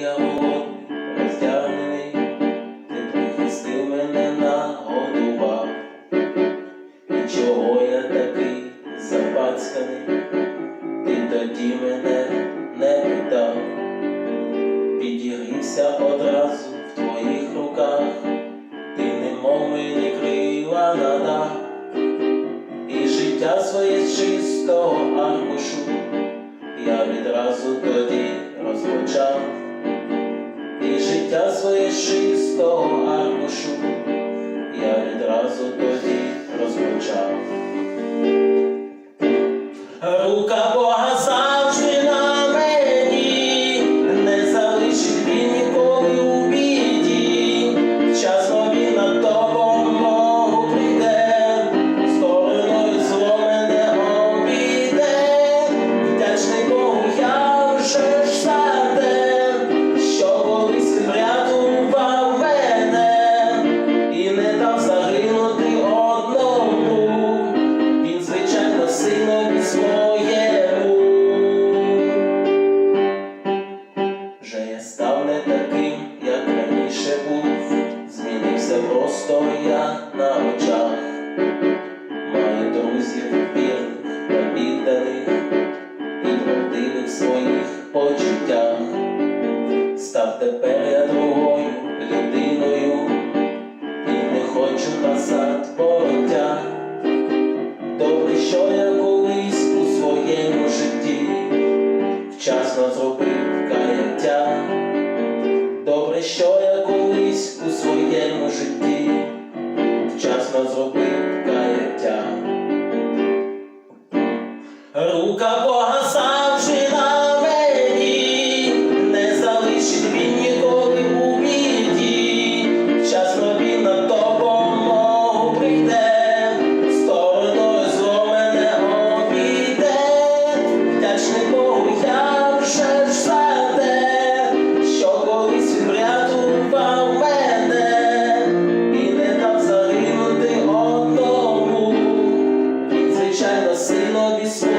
я волод роздягнений, ти прихистив мене нагодував, і я такий запацьканий, ти тоді мене не питав, підігрівся одразу в твоїх руках, ти немов мені крила надав, і життя своє з чистого аркушу я відразу тоді. Розпочав життя своє чистого аркушу я відразу тоді розпочав. Рука Друзів вірних та і правдивих своїх почуттях. Став тепер я другою людиною і не хочу назад пороття. Добре, що я колись у своєму житті вчасно зробив Рука Бога завжди мені, не залишить він ніколи у біді. Вчасно він на допомогу прийде, стороною зло мене обійде. Вдячний Богу, вже ж що колись врятував мене і не дав загинути одному. Звичайно, синові своєму.